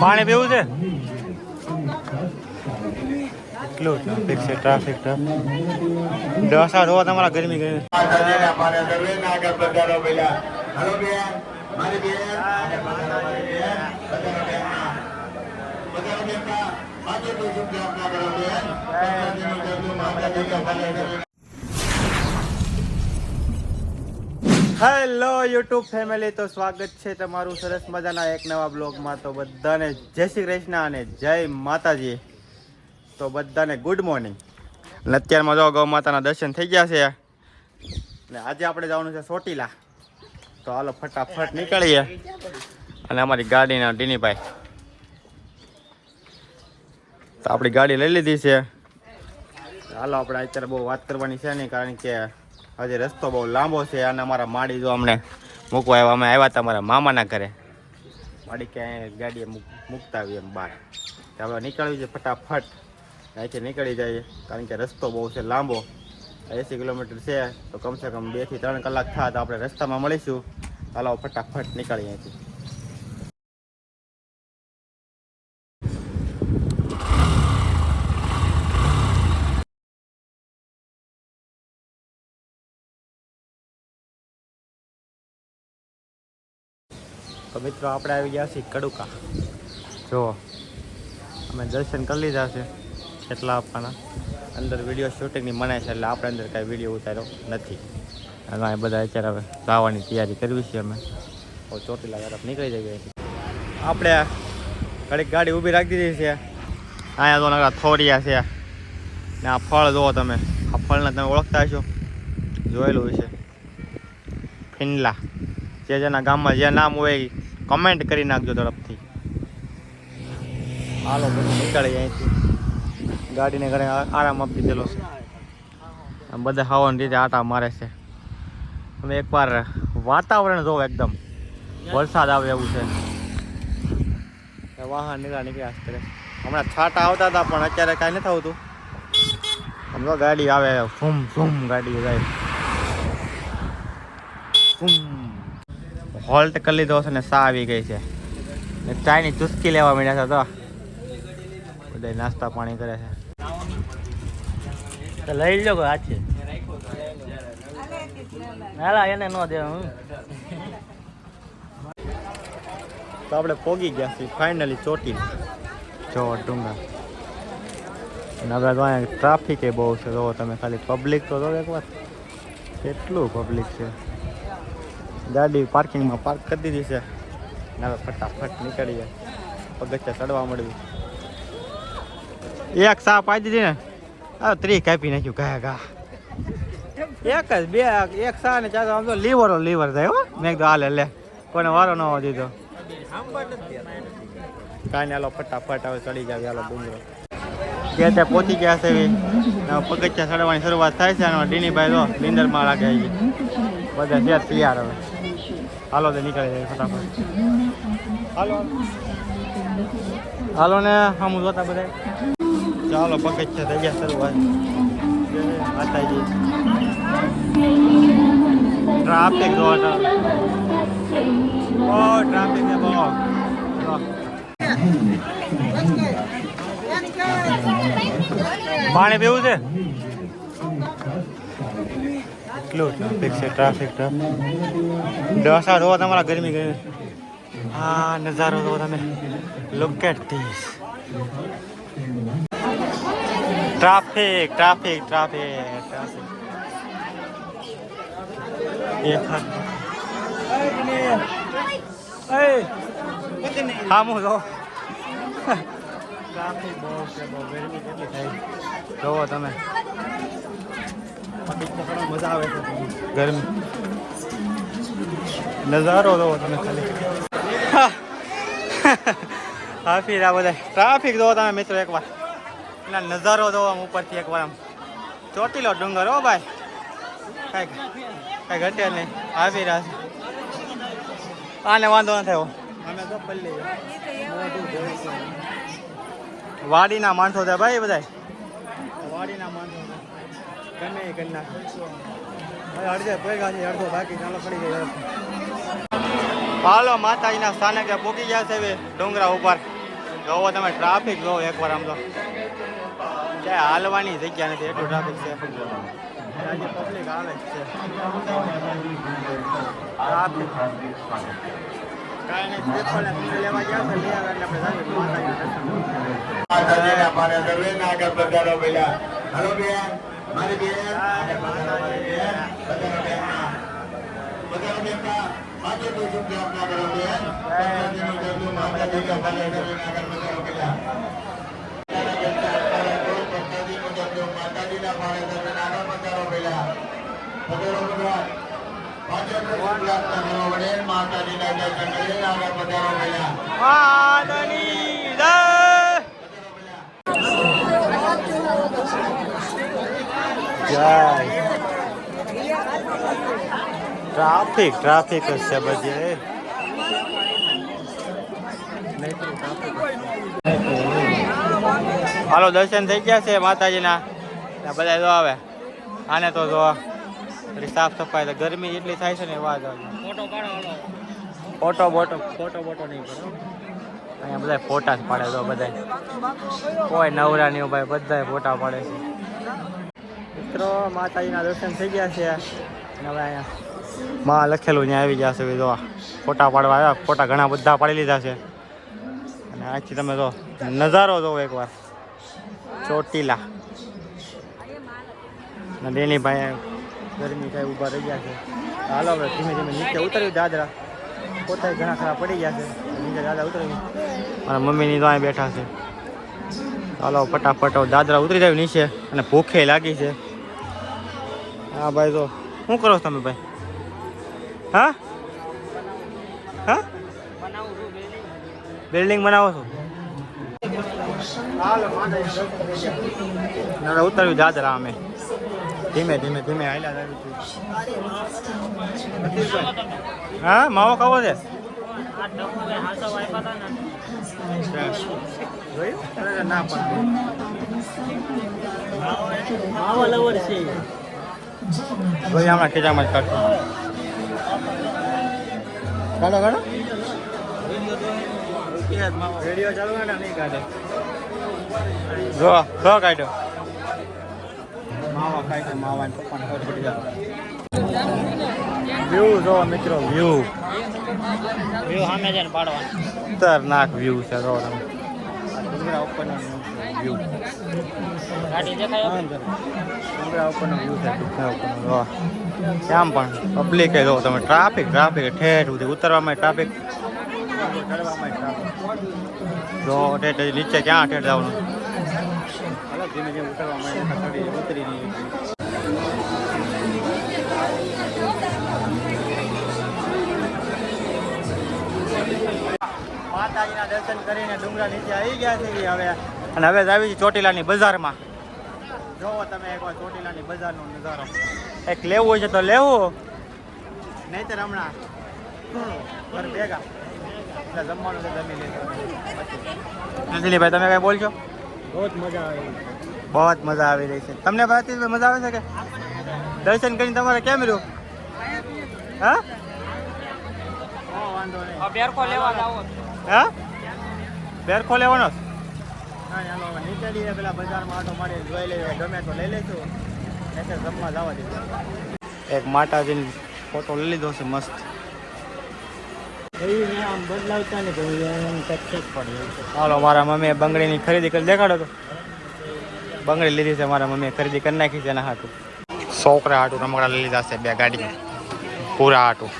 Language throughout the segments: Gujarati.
પાણી પીવું છે? એટલું ટ્રાફિક છે ટ્રાફિક ટ્રાફિક તમારા ગરમી હેલો યુટ્યુબ ફેમિલી, તો સ્વાગત છે તમારું સરસ મજાના એક નવા બ્લોગમાં. તો બધાને જય શ્રી કૃષ્ણ અને જય માતાજી. તો બધાને ગુડ મોર્નિંગ અને અત્યારમાં જો ગૌ માતાના દર્શન થઈ ગયા છે. ને આજે આપણે જવાનું છે સોટીલા તો હાલો ફટાફટ નીકળીએ. અને અમારી ગાડીના ડીનીભાઈ. તો આપણી ગાડી લઈ લીધી છે. હાલો, આપણે અત્યારે બહુ વાત કરવાની છે નહીં, કારણ કે હજી રસ્તો બહુ લાંબો છે અને અમારા માડી જો અમને મૂકવા આવ્યા, અમે આવ્યા હતા અમારા મામાના ઘરે. માડી ક્યાંય ગાડીએ મૂક- મૂકતા આવી એમ બહાર. હવે નીકળવી છે ફટાફટ. અહીંથી નીકળી જઈએ, કારણ કે રસ્તો બહુ છે લાંબો. એંસી કિલોમીટર છે, તો કમસે કમ બેથી ત્રણ કલાક થાય તો આપણે રસ્તામાં મળીશું. હાલો, ફટાફટ નીકળીએ અહીંથી. તો મિત્રો આપણે આવી ગયા છીએ કડુકા. જો, અમે દર્શન કરી લીધા છે કેટલા આપવાના. અંદર વીડિયો શૂટિંગની મનાય છે એટલે આપણે અંદર કાંઈ વીડિયો ઉતાર્યો નથી. અને બધા અત્યારે હવે જવાની તૈયારી કરવી છે અમે. બહુ ચોટીલા તરફ નીકળી જઈએ આપણે ઘડીક ગાડી ઊભી રાખી દીધી છે. અહીંયા તો થોરિયા છે. ને આ ફળ જુઓ તમે. આ ફળને તમે ઓળખતા હશો? જોયેલું છે ફિનલા. જે જેના ગામમાં જે નામ હોય કમેન્ટ કરી નાખજો તરફથી. હાલો, બધું નીકળી અહીંથી. ગાડીને ઘરે આરામ આપી દીધેલો છે. બધા હવાની રીતે આટા મારે છે. તમે એકવાર વાતાવરણ જોવો એકદમ. વરસાદ આવે એવું છે. વાહન નીકળ્યા નીકળ્યા કરે હમણાં છાટા આવતા હતા, પણ અત્યારે કાંઈ નથી આવતું. આમ ગાડી આવે, ફૂમ ફૂમ ગાડી જાય. ફૂમ હોલ્ટ કરી લીધો છે ને સા આવી ગઈ છે. ને ચાયની ચુસ્કી લેવા માંડ્યા છે તો. બધા નાસ્તા પાણી કરે છે. તો લઈ લો કે આ છે એને ન દે હું તો આપણે પોગી ગયા છીએ ફાઇનલી ચોટી. જો ડુંગર. અને હવે તો અહીંયા ટ્રાફિક એ બહુ છે. જો તમે ખાલી પબ્લિક તો જો એકવાર કેટલું પબ્લિક છે? ગાડી પાર્કિંગમાં પાર્ક કરી દીધી છે. હવે ફટાફટ નીકળીએ. પગથિયા ચડવા મળ્યું એક સા પાઈ દીધી ને હા ત્રી કાપી નાખ્યું ગયા ગા એક જ, બે, એક સા ને ચાર આમ તો લીવરો લીવર થાય, હો. મેં કીધું, હાલે, લે. કોને વારો ન હોવો દીધો. કાંઈ હાલો, ફટાફટ હવે ચડી જાવ, હાલો, ડુંગરો. ત્યાં ત્યાં પહોંચી ગયા છે પગથિયા ચડવાની શરૂઆત થાય છે, અને ડીનીભાઈ તો નીંદરમાં લાગે છે. બધા છે તૈયાર હવે. હાલો તો નીકળી જાય ફટાફટ. હાલો. હાલો ને આમ જોતા બધા ચાલો, પગથિયા થઈ ગયા શરૂઆત. માતાજી. ટ્રાફિક જો બહુ ટ્રાફિક છે બહુ. પાણી પીવું છે? એટલું ટ્રાફિક છે ટ્રાફિક ડસા જોવો તમારા ગરમી ગરમી. હા નજારો જોવો તમે look at this traffic traffic traffic traffic એક હા હું જો. ટ્રાફિક બહુ છે, બહુ ગરમી કેટલી થાય. જોવો તમે. મજા આવે છે. ગરમી નજારો જોવો તમે ખાલી હાફી આ બધા ટ્રાફિક જોવો તમે મિત્રો એકવાર. એટલે નજારો જોવો આમ ઉપરથી એકવાર આમ. ચોટીલો ડુંગર હો ભાઈ. કાંઈ કાંઈ ઘટે નહીં. હાફી રહ્યા છે. આને વાંધો ન થયો. વાડીના માણસો છે ભાઈ બધા વાડીના માણસો ગમે એ કરી નાખે. અડધે પૈગા છે અડધો બાકી, ચાલો પડી હાલો, માતાજીના સ્થાનકે પૂકી ગયા છે ડુંગરા ઉપર. જોવો તમે ટ્રાફિક, જોવો એકવાર આમ તો. ક્યાંય હાલવાની જગ્યા નથી, એટલું ટ્રાફિક છે. પબ્લિક આવે છે. કાંઈ નહીં મારી બેન આગળ પધારો બેન બધા બેન પધારો બેન આજે તો શું કે આપના કરો બેન માતાજીનું જમવું માતાજીના પાને સર્વેના આગળ પધારો પેલા માતાજીનું પાને સર્વેના આગળ પધારો પેલા પધારો ભગવાન શુભ વડે માતાજીના દર્શન કરીને આગળ પધારો પેલા માતાની જય જય ટ્રાફિક ટ્રાફિક જ છે બધે. હાલો દર્શન થઈ ગયા છે માતાજીના. બધા જો આવે. આને તો જો. સાફ સફાઈ તો ગરમી એટલી થાય છે ને વાત ફોટો પાડો ફોટો બોટો ફોટો બોટો નહીં પડે. અહીંયા બધા ફોટા જ પાડે તો બધા કોઈ નવરા નહીં ભાઈ બધા ફોટા પાડે છે. મિત્રો, માતાજીના દર્શન થઈ ગયા છે. અને હવે અહીંયા માં લખેલું ત્યાં આવી ગયા છે, જો ફોટા પાડવા આવ્યા. ફોટા ઘણા બધા પાડી લીધા છે. અને આથી તમે જો નજારો જોવો એકવાર. ચોટીલા. અને ડેનીભાઈ ગરમી થાય ઊભા રહી ગયા છે. હાલો હવે ધીમે ધીમે નીચે ઉતર્યું દાદરા. પોતા ઘણા ખરા પડી ગયા છે. નીચે દાદા ઉતર્યું. મારા મમ્મીની તો અહીં બેઠા છે. ચાલો ફટાફટ દાદરા ઉતરી જાય નીચે. અને ભૂખે લાગી છે. હા ભાઈ તો શું કરો છો તમે ભાઈ? હા? હા? બિલ્ડિંગ બનાવો છો? હવે ઉતર્યું જાદરા અમે. ધીમે ધીમે ધીમે હાલ્યા હા. માવો ખાવો છે? ના પણ. માવો લવર છે. ભાઈ હમણાં ખીચામાં જ કાઢો કાઢો કાઢો રેડિયો ચાલુ ને નહીં કાઢે. જો જો કાઢ્યો. માવા ખાય માવા ને પપ્પાને ખબર પડી જાય. વ્યૂ જો મિત્રો વ્યૂ વ્યૂ સામે જઈને પાડવાનું. ખતરનાક વ્યૂ છે જો તમે. ડુંગરા ઉપરનો વ્યૂ ગાડી દેખાય ડુંગરા ઉપરનો વ્યૂ છે. ડુંગરા ઉપરનો જો શ્યામ પણ? પબ્લિક જો તમે ટ્રાફિક ટ્રાફિક ઠેર સુધી ઉતરવામાં ટ્રાફિક ચડવામાં ટ્રાફિક જો ઠેઠ નીચે ક્યાં ઠેઠ જવાનું? ધીમે ધીમે ઉતરવામાં ઉતરી નહીં દર્શન કરીને ડુંગરા નીચે આવી ગયા છે હવે. અને હવે જ આવી છે ચોટીલાની બજારમાં. જોવો તમે એકવાર ચોટીલાની બજારનો નજારો. એક લેવું હોય છે તો લેવું. નહીતર હમણાં ઘર ભેગા. એટલે જમવાનું છે જમી લેજો. તમે કઈ બોલશો? બહુ જ મજા આવે બહુ જ મજા આવી રહી છે. તમને ભારતીય મજા આવે છે કે? દર્શન કરીને તમારે કેમ રહ્યું? હા? વાંધો નહીં. બેરકો લેવા જાવો હા? બેરખો લેવાનો છે? ના ચાલો હવે નીકળીએ. પેલા બજારમાં આટો મારી જોઈ લઈએ ગમે તો લઈ લઈશું. એટલે જમવા જવા દઈશું એક માતાજીની ફોટો લઈ લીધો છે મસ્ત. હાલો મારા મમ્મીએ બંગડીની ખરીદી કરી દેખાડો તો. બંગડી લીધી છે મારા મમ્મીએ ખરીદી કરી નાખી છે એના હાટું. છોકરા હાટું રમકડા લઈ લીધા છે બે ગાડી પૂરા હાટું.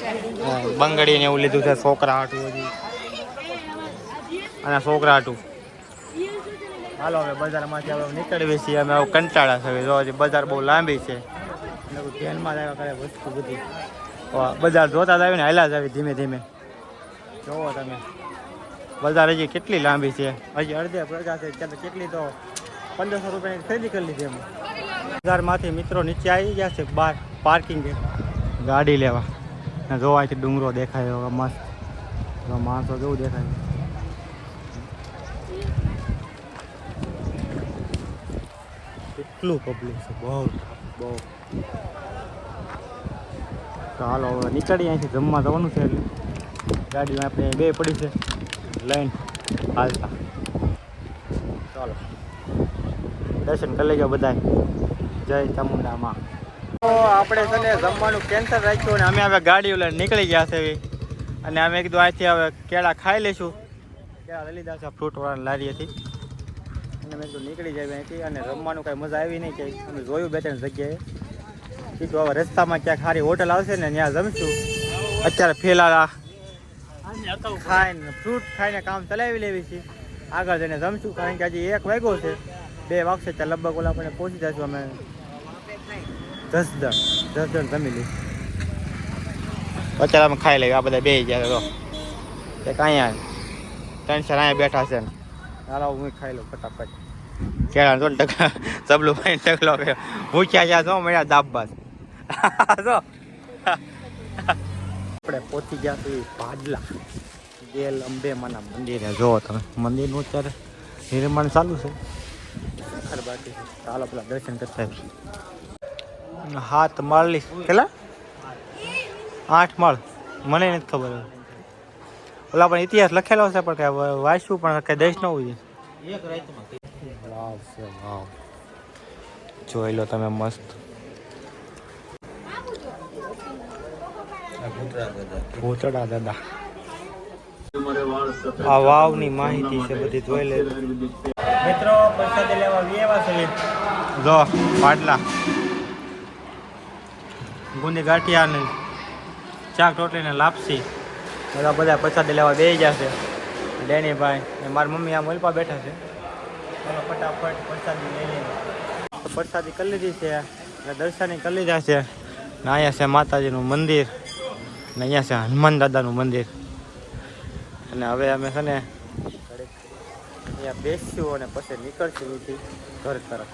બંગડીને બંગડી ને એવું લીધું છે છોકરા હાટું હજી અને છોકરા હતું હાલો, હવે બજારમાંથી હવે નીકળીએ છીએ. અમે હવે કંટાળા છે. જો હજી બજાર બહુ લાંબી છે. ધ્યાનમાં લાવ્યા કરે વસ્તુ બધી. બજાર જોતા જ આવીને હાલા જ આવી ધીમે ધીમે. જોવો તમે. બજાર હજી કેટલી લાંબી છે? હજી અડધે પ્રજા છે કેટલી તો પંદરસો રૂપિયાની ખરીદી કરી લીધી અમે બજારમાંથી મિત્રો નીચે આવી ગયા છે બહાર પાર્કિંગ ગાડી લેવા. અને જો ડુંગરો દેખાય મસ્ત. માણસો કેવું દેખાય. કેટલું પબ્લિક છે, બહુ બહુ. હાલો, હવે નીકળીએ અહીંથી જમવા જવાનું છે એટલે. ગાડીમાં આપણે બે પડી છે, લઈને હાલતા. ચાલો. દર્શન કરી લેજો બધા જય ચામુંડામાં. તો આપણે છે ને જમવાનું કેન્સલ રાખ્યું અને અમે હવે ગાડી લઈને નીકળી ગયા છે અને અમે કીધું અહીંથી હવે કેળા ખાઈ લઈશું. કેળા લઈ લીધા છે ફ્રૂટવાળાની લારીએથી અને મેં કીધું નીકળી જાય અહીંથી અને રમવાનું કાંઈ મજા આવી નહીં કંઈ અમે જોયું બે ત્રણ જગ્યાએ. કીધું હવે રસ્તામાં ક્યાંક સારી હોટલ આવશે ને ત્યાં જમશું. અત્યારે ફેલાલા ખાઈને ફ્રૂટ ખાઈને કામ ચલાવી લેવી છે. આગળ જઈને જમશું, કારણ કે હજી એક વાગ્યો છે. બે વાગશે ત્યાં લગભગ ઓલા આપણે પહોંચી જશું અમે. દસ જણ દસ જણ જમી લઈશું. અત્યારે અમે ખાઈ લઈએ, આ બધા બે ગયા તો એક અહીંયા ત્રણ ચાર અહીંયા બેઠા છે ને. હાલો હું ખાઈ લઉં ફટાફટ. કેળા તો ટકા સબલું ભાઈ ટકલો કે ભૂખ્યા જ્યાં જો મળ્યા દાબબાદ જો. આપણે પહોંચી ગયા છીએ ભાડલા ગેલ લંબે માના મંદિરે. જો તમે મંદિરનું અત્યારે નિર્માણ ચાલુ છે. બાકી ચાલો પેલા દર્શન કરતા. હાથ માળલી કેટલા? આઠ માળ. મને નથી ખબર ઓલા પણ ઇતિહાસ લખેલો છે પણ કઈ વાંચવું પણ કઈ દેશ ન હોય. જોઈ લો તમે મસ્ત. ભૂતડા દાદા. આ વાવની માહિતી છે બધી જોઈ લે. મિત્રો પ્રસાદ લેવા વેવા છે. જો પાટલા. ગુંદી ગાંઠિયા ને ચાક રોટલી ને લાપસી. બધા બધા પ્રસાદ લેવા બે જશે ડેનીભાઈ ને મારી મમ્મી આમ ઓલપા બેઠા છે. ચાલો ફટાફટ પ્રસાદી લઈ લઈએ. પ્રસાદી કરી લીધી છે અને દર્શની કરી લીધા છે. ને અહીંયા છે માતાજીનું મંદિર ને અહીંયા છે હનુમાન દાદાનું મંદિર. અને હવે અમે છે ને અહીંયા બેસીશું અને પછી નીકળશું નથી ઘર તરફ.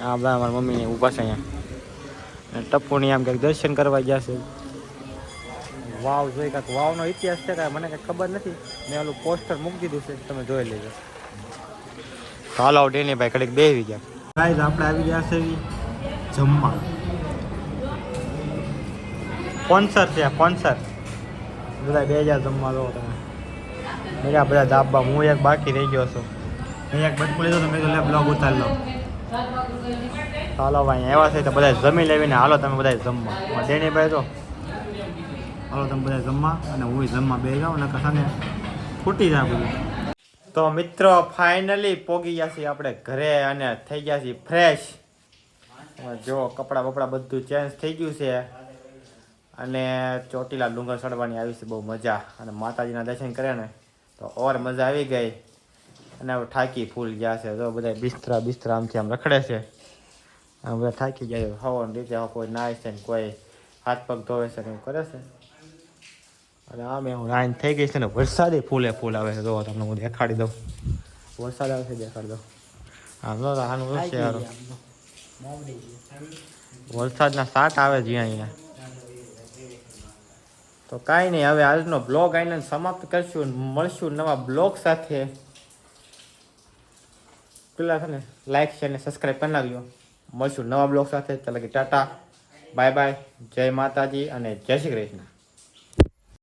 હા બધા મારા મમ્મીને ઊભા છે અહીંયા. ટપ્પુની આમ કંઈક દર્શન કરવા ગયા છે. વાવ જોઈ કાંઈક વાવનો ઇતિહાસ છે કાંઈ મને કંઈ ખબર નથી. મેં ઓલું પોસ્ટર મૂકી દીધું છે તમે જોઈ લેજો. હાલો ડેની ભાઈ કડીક બેસી ગયા ગાઈઝ આપણે આવી ગયા છે જમવા. સ્પોન્સર છે સ્પોન્સર. બધા બે હજાર જમવા લો તમે. મેરા બધા ધાબા હું એક બાકી રહી ગયો છું. મેં એક બટકું લીધો તો મેં કીધું બ્લોગ ઉતાર લો. હાલો ભાઈ એવા છે તો બધા જમી લેવીને હાલો તમે બધા જમવા. ડેની ભાઈ તો હાલો તમે બધા જમવા, અને હું જમવા બે જાઉં ને કથાને ફૂટી જાય બધું. તો મિત્રો ફાઇનલી પોગી ગયા છીએ આપણે ઘરે અને થઈ ગયા છીએ ફ્રેશ જો કપડાં બપડા બધું ચેન્જ થઈ ગયું છે. અને ચોટીલા ડુંગર ચડવાની આવી છે, બહુ મજા. અને માતાજીના દર્શન કર્યા ને, તો ઓર મજા આવી ગઈ. અને હવે થાકી ફૂલ ગયા છે. જો બધા બિસ્તરા બિસ્તરા આમથી આમ રખડે છે. આમ બધા થાકી ગયા છે. હવાની રીતે કોઈ નાય છે ને કોઈ હાથ પગ ધોવે છે ને એવું કરે છે. અને આ હું લાઈન થઈ ગઈ છે ને, વરસાદે ફૂલે ફૂલ આવે છે. જો તમને હું દેખાડી દઉં. વરસાદ આવે છે, દેખાડી દઉં. આમ જો આનું શું છે વરસાદના સાત આવે છે અહીંયા. તો કાંઈ નહીં, હવે આજનો બ્લોગ આઈને સમાપ્ત કરશું મળશું નવા બ્લોગ સાથે. પેલા છે ને લાઈક છે ને સબસ્ક્રાઈબ કરી નાખજો. મળશું નવા બ્લોગ સાથે. ચાલો કે ટાટા. Bye bye. જય માતાજી અને જય શ્રી કૃષ્ણ.